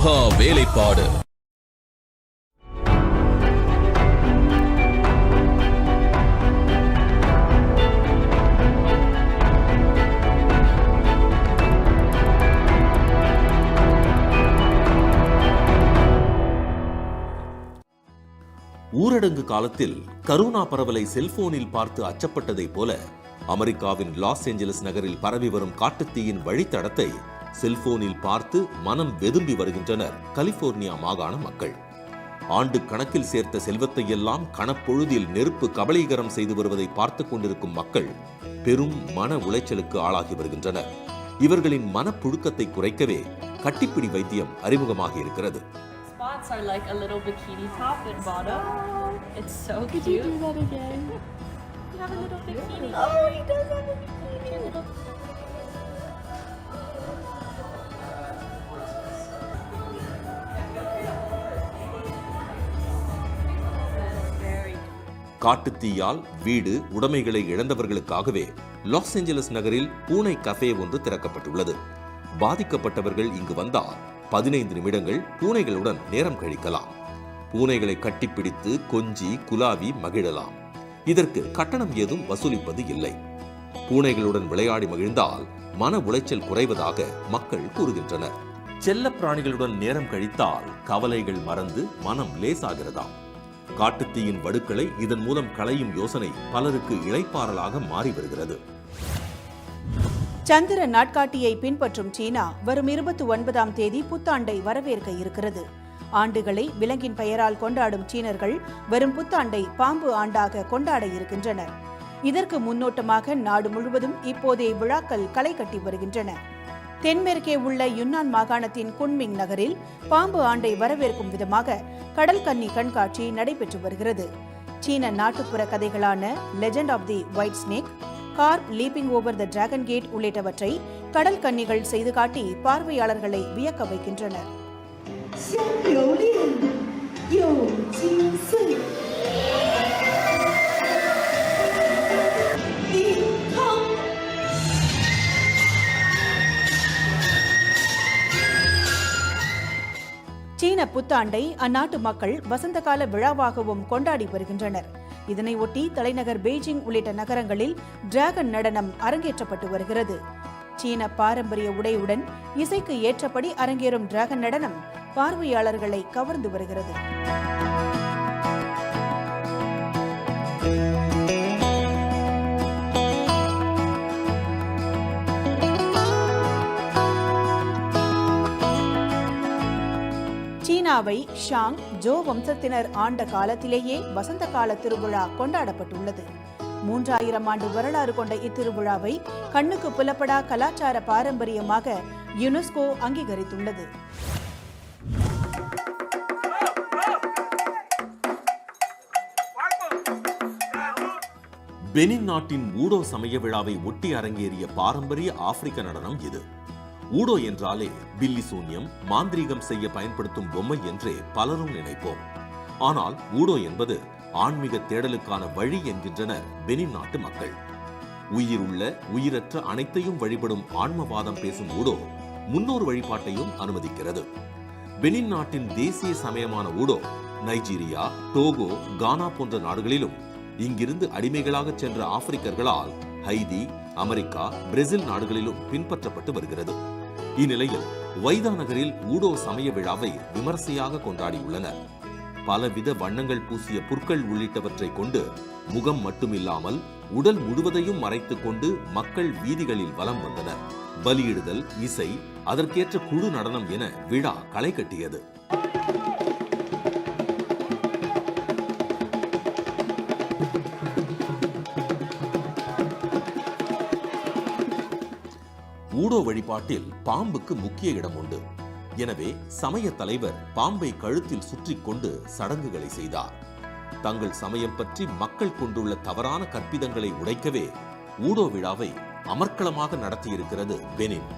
மகா வேலைப்பாடு. ஊரடங்கு காலத்தில் கரோனா பரவலை செல்போனில் பார்த்து அச்சப்பட்டதைப் போல அமெரிக்காவின் லாஸ் ஏஞ்சலஸ் நகரில் பரவி வரும் காட்டுத்தீயின் வழித்தடத்தை செல்போனில் பார்த்து மனம் வெதும்பி வருகின்றனர் கலிபோர்னியா மாகாண மக்கள் ஆண்டு கணக்கில் சேர்த்த செல்வத்தை எல்லாம் கணப்பொழுதில் நெருப்பு கபலீகரம் செய்து வருவதை பார்த்து கொண்டிருக்கும் மக்கள் பெரும் மன உளைச்சலுக்கு ஆளாகி வருகின்றனர் இவர்களின் மனப்புழுக்கத்தை குறைக்கவே கட்டிப்பிடி வைத்தியம் அறிமுகமாகி இருக்கிறது spots are like a little bikini top and bottom. It's so Could cute. you do that again? You have a little bikini. Oh, he does have a bikini. காட்டுத்தீயால் வீடு உடைமைகளை இழந்தவர்களுக்காகவே லாஸ் ஏஞ்சலஸ் நகரில் பூனை கஃபே ஒன்று திறக்கப்பட்டுள்ளது. பாதிக்கப்பட்டவர்கள் இங்கு வந்தால் பதினைந்து நிமிடங்கள் பூனைகளுடன் நேரம் கழிக்கலாம். பூனைகளை கட்டிப்பிடித்து கொஞ்சி குலாவி மகிழலாம். இதற்கு கட்டணம் ஏதும் வசூலிப்பது இல்லை. பூனைகளுடன் விளையாடி மகிழ்ந்தால் மன உளைச்சல் குறைவதாக மக்கள் கூறுகின்றனர். செல்ல பிராணிகளுடன் நேரம் கழித்தால் கவலைகள் மறந்து மனம் லேசாகிறதாம். காட்டுத்தீயின் வடுக்களை இதன் மூலம் களையும் யோசனை பலருக்கு இளைப்பாறலாக மாறி வருகிறது. சந்திர நாட்காட்டியை பின்பற்றும் சீனா வரும் இருபத்தி ஒன்பதாம் தேதி புத்தாண்டை வரவேற்க இருக்கிறது. ஆண்டுகளை விலங்கின் பெயரால் கொண்டாடும் சீனர்கள் வரும் புத்தாண்டை பாம்பு ஆண்டாக கொண்டாட இருக்கின்றனர். இதற்கு முன்னோட்டமாக நாடு முழுவதும் இப்போதே விழாக்கள் களை கட்டி வருகின்றன. தென்மேற்கே உள்ள யுன்னான் மாகாணத்தின் குன்மிங் நகரில் பாம்பு ஆண்டை வரவேற்கும் விதமாக கடல் கன்னி கண்காட்சி நடைபெற்று வருகிறது. சீன நாட்டுப்புற கதைகளான legend of the white snake carp leaping over the dragon gate உள்ளிட்டவற்றை கடல் கன்னிகள் செய்து காட்டி பார்வையாளர்களை வியக்க வைக்கின்றனர். சீன புத்தாண்டை அந்நாட்டு மக்கள் வசந்த கால விழாவாகவும் கொண்டாடி வருகின்றனர். இதனையொட்டி தலைநகர் பெய்ஜிங் உள்ளிட்ட நகரங்களில் டிராகன் நடனம் அரங்கேற்றப்பட்டு வருகிறது. சீன பாரம்பரிய உடையுடன் இசைக்கு ஏற்றபடி அரங்கேறும் டிராகன் நடனம் பார்வையாளர்களை கவர்ந்து வருகிறது. சீனாவை ஷாங் ஜோ வம்சத்தினர் ஆண்ட காலத்திலேயே வசந்த கால திருவிழா கொண்டாடப்பட்டுள்ளது. மூன்றாயிரம் ஆண்டு வரலாறு கொண்ட இத்திருவிழாவை கண்ணுக்கு புலப்படா கலாச்சார பாரம்பரியமாக யுனெஸ்கோ அங்கீகரித்துள்ளது. பெனின் நாட்டின் ஊடோ சமய விழாவை ஒட்டி அரங்கேறிய பாரம்பரிய ஆப்பிரிக்க நடனம் இது. ஊடோ என்றாலே பில்லி சூன்யம் மாந்திரீகம் செய்ய பயன்படுத்தும் பொம்மை என்றே பலரும் நினைப்போம். ஆனால் ஊடோ என்பது ஆன்மீக தேடலுக்கான வழி என்கின்றனர் பெனின் நாட்டு மக்கள். உயிர் உள்ள உயிரற்ற அனைத்தையும் வழிபடும் ஆன்மவாதம் பேசும் ஊடோ முன்னோர் வழிபாட்டையும் அனுமதிக்கிறது. பெனின் நாட்டின் தேசிய சமயமான ஊடோ நைஜீரியா டோகோ கானா போன்ற நாடுகளிலும் இங்கிருந்து அடிமைகளாக சென்ற ஆப்பிரிக்கர்களால் ஹைதி அமெரிக்கா பிரேசில் நாடுகளிலும் பின்பற்றப்பட்டு வருகிறது. இந்நிலையில் வைதா நகரில் ஊடோ சமய விழாவை விமர்சையாக கொண்டாடியுள்ளனர். பலவித வண்ணங்கள் பூசிய புற்கள் உள்ளிட்டவற்றை கொண்டு முகம் மட்டுமில்லாமல் உடல் முழுவதையும் மறைத்துக் கொண்டு மக்கள் வீதிகளில் வலம் வந்தனர். பலியிடுதல் இசை அதற்கேற்ற குழு நடனம் என விழா களை கட்டியது. ஊடோ வழிபாட்டில் பாம்புக்கு முக்கிய இடம் உண்டு. எனவே சமய தலைவர் பாம்பை கழுத்தில் சுற்றிக் கொண்டு சடங்குகளை செய்தார். தங்கள் சமயம் பற்றி மக்கள் கொண்டுள்ள தவறான கற்பிதங்களை உடைக்கவே ஊடோ விழாவை அமர்க்களமாக நடத்தியிருக்கிறது பெனின்.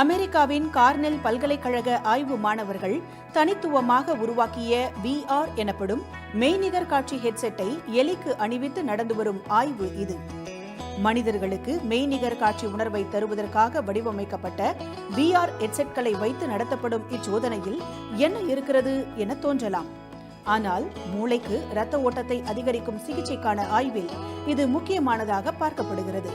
அமெரிக்காவின் கார்னெல் பல்கலைக்கழக ஆய்வு மாணவர்கள் தனித்துவமாக உருவாக்கிய விஆர் எனப்படும் மெய்நிகர் காட்சி ஹெட்செட்டை எலிக்கு அணிவித்து நடந்து வரும் ஆய்வு இது. மனிதர்களுக்கு மெய்நிகர் காட்சி உணர்வை தருவதற்காக வடிவமைக்கப்பட்ட விஆர் ஹெட்செட்களை வைத்து நடத்தப்படும் இச்சோதனையில் என்ன இருக்கிறது என தோன்றலாம். ஆனால் மூளைக்கு இரத்த ஓட்டத்தை அதிகரிக்கும் சிகிச்சைக்கான ஆய்வில் இது முக்கியமானதாக பார்க்கப்படுகிறது.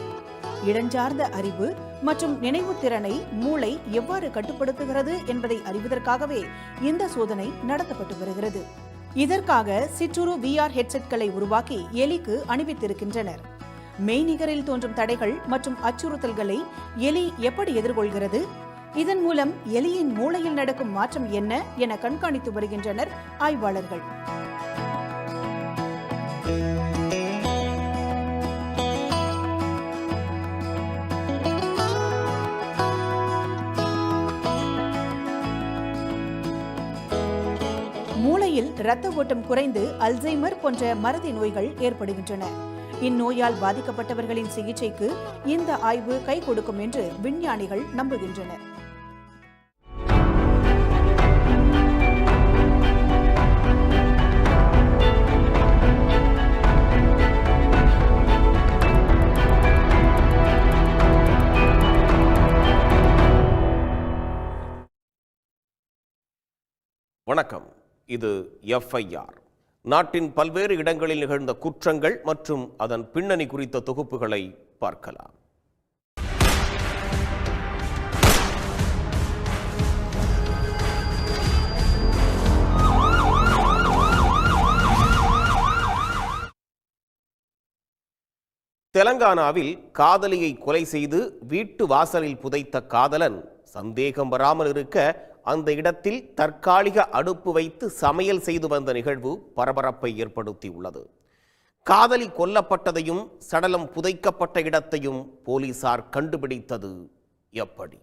இடஞ்சார்ந்த அறிவு மற்றும் நினைவு திறனை மூளை எவ்வாறு கட்டுப்படுத்துகிறது என்பதை அறிவதற்காகவே இந்த சோதனை நடத்தப்பட்டு வருகிறது. இதற்காக சிற்றுரு விஆர் ஹெட்செட்களை உருவாக்கி எலிக்கு அணிவித்திருக்கின்றனர். மெய்நிகரில் தோன்றும் தடைகள் மற்றும் அச்சுறுத்தல்களை எலி எப்படி எதிர்கொள்கிறது? இதன் மூலம் எலியின் மூளையில் நடக்கும் மாற்றம் என்ன என கண்காணித்து வருகின்றனர் ஆய்வாளர்கள். நிலையில் இரத்த ஓட்டம் குறைந்து அல்சைமர் போன்ற மறதி நோய்கள் ஏற்படுகின்றன. இந்நோயால் பாதிக்கப்பட்டவர்களின் சிகிச்சைக்கு இந்த ஆய்வு கை கொடுக்கும் என்று விஞ்ஞானிகள் நம்புகின்றனர். வணக்கம். இது எஃப்ஐஆர் நாட்டின் பல்வேறு இடங்களில் நிகழ்ந்த குற்றங்கள் மற்றும் அதன் பின்னணி குறித்த தொகுப்புகளை பார்க்கலாம். தெலங்கானாவில் காதலியை கொலை செய்து வீட்டு வாசலில் புதைத்த காதலன் சந்தேகம் வராமல் இருக்க அந்த இடத்தில் தற்காலிக அடுப்பு வைத்து சமையல் செய்து வந்த நிகழ்வு பரபரப்பை ஏற்படுத்தியுள்ளது. காதலி கொல்லப்பட்டதையும் சடலம் புதைக்கப்பட்ட இடத்தையும் போலீசார் கண்டுபிடித்தது எப்படி?